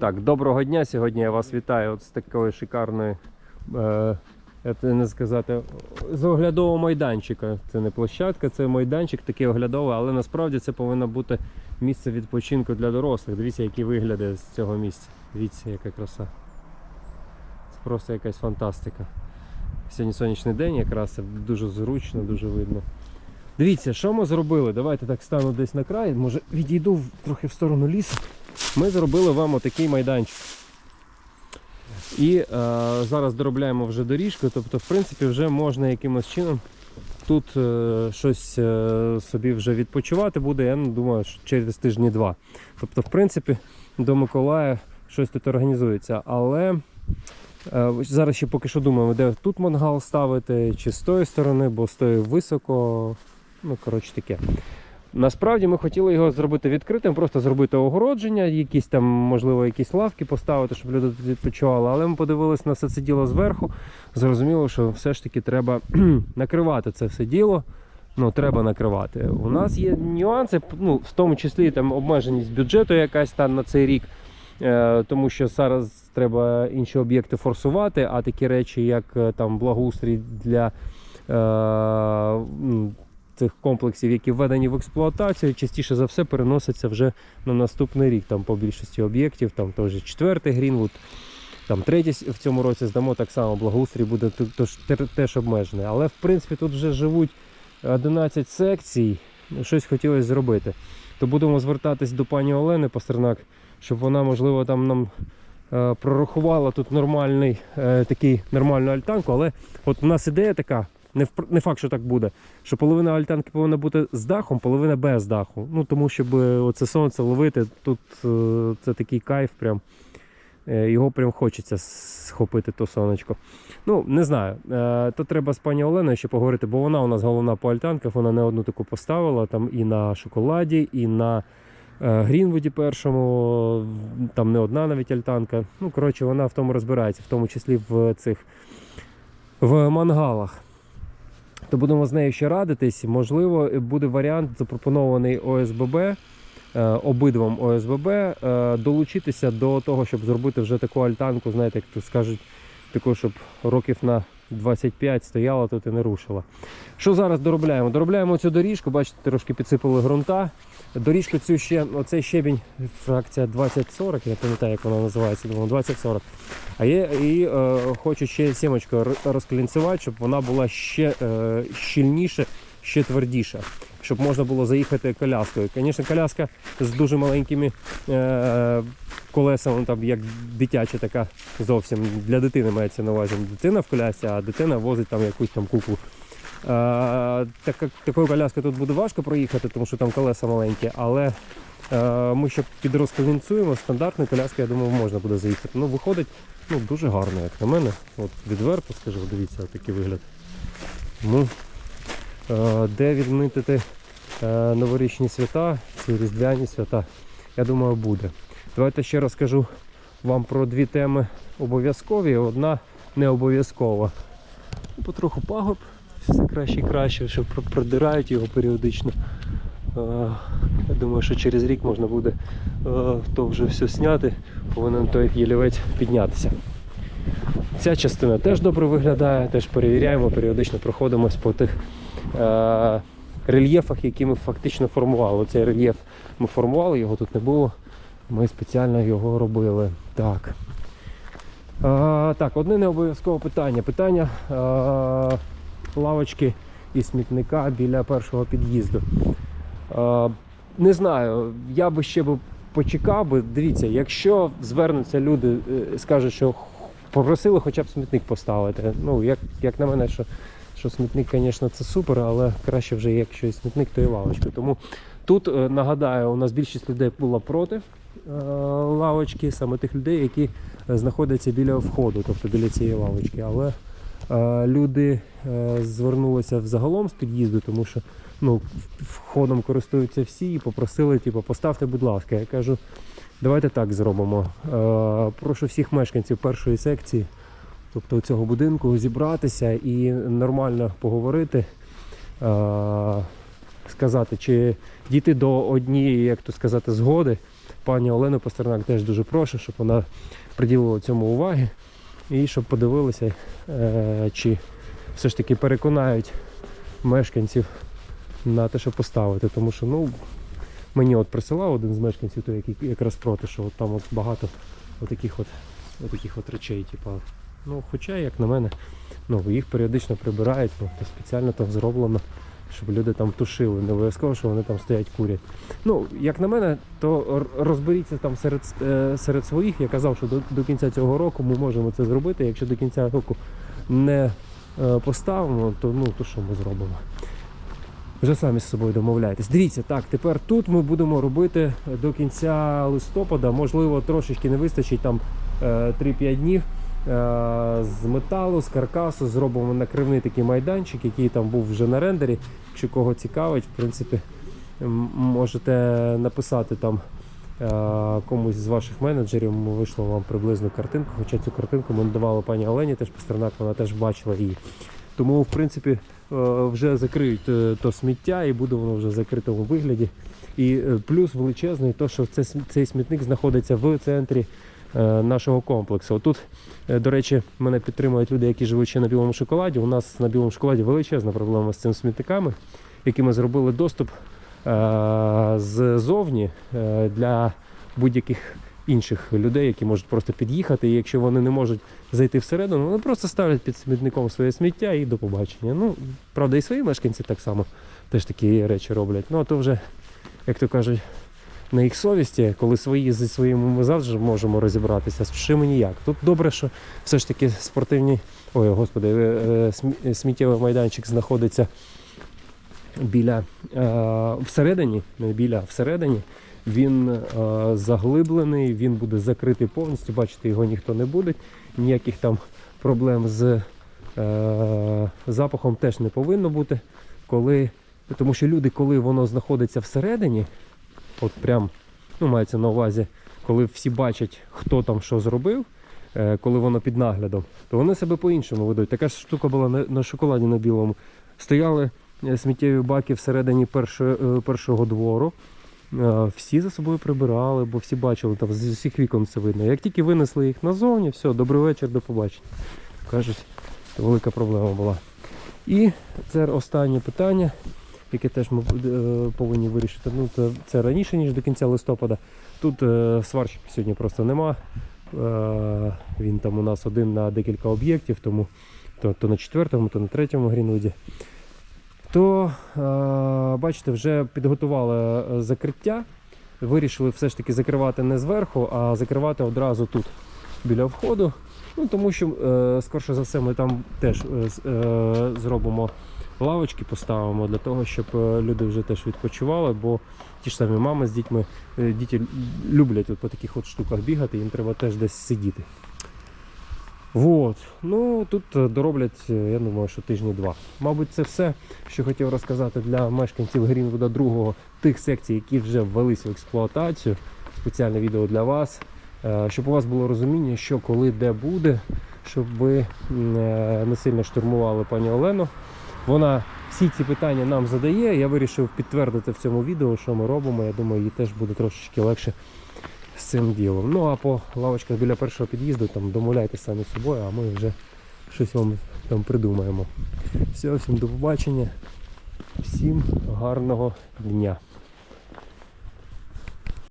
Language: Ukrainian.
Так, доброго дня. Сьогодні я вас вітаю от з такої шикарної, е, не сказати, з оглядового майданчика. Це не площадка, це майданчик такий оглядовий, але насправді це повинно бути місце відпочинку для дорослих. Дивіться, які вигляди з цього місця. Дивіться, яка краса. Це просто якась фантастика. Сьогодні сонячний день, якраз це дуже зручно, дуже видно. Дивіться, що ми зробили. Давайте так стану десь на край, може відійду трохи в сторону лісу. Ми зробили вам отакий майданчик. І е, зараз доробляємо вже доріжку, тобто, в принципі, вже можна якимось чином тут е, щось е, собі вже відпочивати буде, я думаю, що через тижні два. Тобто, в принципі, до Миколая щось тут організується. Але е, зараз ще поки що думаємо, де тут мангал ставити, чи з тої сторони, бо з тої високо. Ну, коротше таке. Насправді ми хотіли його зробити відкритим, просто зробити огородження, якісь там, можливо, якісь лавки поставити, щоб люди тут відпочивали. Але ми подивилися на все це діло зверху. Зрозуміло, що все ж таки треба накривати це все діло. Ну, треба накривати. У нас є нюанси, ну, в тому числі там обмеженість бюджету якась там на цей рік. Е, тому що зараз треба інші об'єкти форсувати, а такі речі, як е, там благоустрій для е, цих комплексів, які введені в експлуатацію, частіше за все переносяться вже на наступний рік. Там по більшості об'єктів, там теж четвертий Грінвуд, там третій в цьому році здамо так само, благоустрій буде теж обмежений. Але в принципі тут вже живуть 11 секцій, щось хотілося зробити. То будемо звертатись до пані Олени Пастернак, щоб вона, можливо, там нам е, прорахувала тут нормальний е, такий нормальну альтанку. Але от у нас ідея така, не, не факт, що так буде, що половина альтанки повинна бути з дахом, половина без даху. Ну тому щоб е, оце сонце ловити, тут е, це такий кайф, прям е, його прям хочеться схопити то сонечко. Ну, не знаю. То треба з пані Оленою ще поговорити, бо вона у нас головна по альтанках, вона не одну таку поставила там і на шоколаді, і на Грінвуді першому, там не одна навіть альтанка. Ну, коротше, вона в тому розбирається, в тому числі в цих в мангалах. То будемо з нею ще радитись. Можливо, буде варіант запропонований ОСББ, е, обидвом ОСББ, е, долучитися до того, щоб зробити вже таку альтанку, знаєте, як то скажуть, таку, щоб років на 25 стояла тут і не рушила. Що зараз доробляємо? Доробляємо цю доріжку, бачите, трошки підсипали ґрунта. Доріжку цю ще, оцей щебінь, фракція 2040, я пам'ятаю, як вона називається, думаю, 2040. А є і е, хочу ще сімочку розклінцювати, щоб вона була ще е, щільніше, ще твердіша, щоб можна було заїхати коляскою. Звісно, коляска з дуже маленькими е, колесами, там як дитяча така зовсім для дитини мається на увазі. Дитина в колясці, а дитина возить там якусь там куклу. Е, так, такою коляскою тут буде важко проїхати, тому що там колеса маленькі, але е, ми ще підрозколінцюємо, стандартною коляскою, я думаю, можна буде заїхати. Ну, виходить ну, дуже гарно, як на мене. От відверто скажу, дивіться, такий вигляд. Ну, де відмітити е, новорічні свята, ці різдвяні свята, я думаю, буде. Давайте ще розкажу вам про дві теми обов'язкові, одна не обов'язкова. Ну, Потроху пагорб, все краще і краще, що продирають його періодично. Е, Я думаю, що через рік можна буде е, то вже все зняти, повинен той ялівець піднятися. Ця частина теж добре виглядає, теж перевіряємо, періодично проходимось по тих е, рельєфах, які ми фактично формували. Цей рельєф ми формували, його тут не було. Ми спеціально його робили. Так. Е, так, одне не обов'язкове питання. Питання е, лавочки і смітника біля першого під'їзду. Е, не знаю, я би ще почекав би. Дивіться, якщо звернуться люди, е, скажуть, що попросили хоча б смітник поставити. Ну, як, як на мене, що, що смітник, звісно, це супер, але краще вже якщо і смітник, то і лавочка. Тому тут е, нагадаю, у нас більшість людей була проти е, лавочки, саме тих людей, які е, знаходяться біля входу, тобто біля цієї лавочки. Але люди звернулися взагалом з під'їзду, тому що ну, входом користуються всі і попросили, типу, поставте, будь ласка. Я кажу, давайте так зробимо. Прошу всіх мешканців першої секції, тобто цього будинку, зібратися і нормально поговорити. Сказати, чи дійти до однієї, як то сказати, згоди пані Олену Пастернак теж дуже прошу, щоб вона приділила цьому уваги і щоб подивилися, е, чи все ж таки переконають мешканців на те, щоб поставити. Тому що ну, мені от присилав один з мешканців, той, який якраз проти, що от там от багато отаких от, отаких от речей. Типу, ну, хоча, як на мене, ну, їх періодично прибирають, ну, то спеціально там зроблено, щоб люди там тушили. Не обов'язково, що вони там стоять курять. Ну, як на мене, то розберіться там серед, е, серед своїх. Я казав, що до, до кінця цього року ми можемо це зробити. Якщо до кінця року не е, поставимо, то ну то що ми зробимо? Вже самі з собою домовляєтесь. Дивіться, так, тепер тут ми будемо робити до кінця листопада. Можливо, трошечки не вистачить там е, 3-5 днів. Е, З металу, з каркасу зробимо накривний такий майданчик, який там був вже на рендері. Якщо кого цікавить, в принципі, можете написати там е, комусь з ваших менеджерів. Вийшло вам приблизну картинку. Хоча цю картинку ми надавали пані Олені, теж Пастернак, вона теж бачила її. Тому, в принципі, е, вже закриють то сміття і буде воно вже в закритому вигляді. І плюс величезний, то, що це, цей смітник знаходиться в центрі нашого комплексу. Тут, е, до речі, мене підтримують люди, які живуть ще на білому шоколаді. У нас на білому шоколаді величезна проблема з цими смітниками, які ми зробили доступ е, ззовні е, для будь-яких інших людей, які можуть просто під'їхати. І якщо вони не можуть зайти всередину, вони просто ставлять під смітником своє сміття і до побачення. Ну, правда, і свої мешканці так само теж такі речі роблять. Ну, а то вже, як то кажуть, на їх совісті, коли свої зі своїми ми завжди можемо розібратися, з чим і ніяк. Тут добре, що все ж таки спортивні, ой, господи, е, е, смі- сміттєвий майданчик знаходиться біля е, всередині, не біля, всередині. Він е, заглиблений, він буде закритий повністю. Бачите, його ніхто не буде. Ніяких там проблем з е, запахом теж не повинно бути. Коли, тому що люди, коли воно знаходиться всередині, от прям, ну, мається на увазі, коли всі бачать, хто там що зробив, е, коли воно під наглядом, то вони себе по-іншому ведуть. Така ж штука була на, шоколаді на білому. Стояли е, сміттєві баки всередині першого, е, першого двору. Всі за собою прибирали, бо всі бачили, там з усіх вікон це видно. Як тільки винесли їх назовні, все, добрий вечір, до побачення. Кажуть, велика проблема була. І це останнє питання, яке теж ми е, повинні вирішити. Ну, це, це раніше, ніж до кінця листопада. Тут е, сварщика сьогодні просто нема. Е, він там у нас один на декілька об'єктів, тому то, то на четвертому, то на третьому Грінвуді. То, е, бачите, вже підготували е, закриття. Вирішили все ж таки закривати не зверху, а закривати одразу тут, біля входу. Ну, тому що, е, скорше за все, ми там теж е, е, зробимо лавочки, поставимо для того, щоб е, люди вже теж відпочивали, бо ті ж самі мами з дітьми, е, діти люблять от по таких от штуках бігати, їм треба теж десь сидіти. Вот. Ну тут е, дороблять, я думаю, що тижні два. Мабуть, це все, що хотів розказати для мешканців Грінвуда другого тих секцій, які вже ввелись в експлуатацію. Спеціальне відео для вас. Щоб у вас було розуміння, що коли де буде, щоб ви не сильно штурмували пані Олену. Вона всі ці питання нам задає. Я вирішив підтвердити в цьому відео, що ми робимо. Я думаю, їй теж буде трошечки легше з цим ділом. Ну а по лавочках біля першого під'їзду там домовляйтесь самі собою, а ми вже щось вам там придумаємо. Все, всім до побачення, всім гарного дня.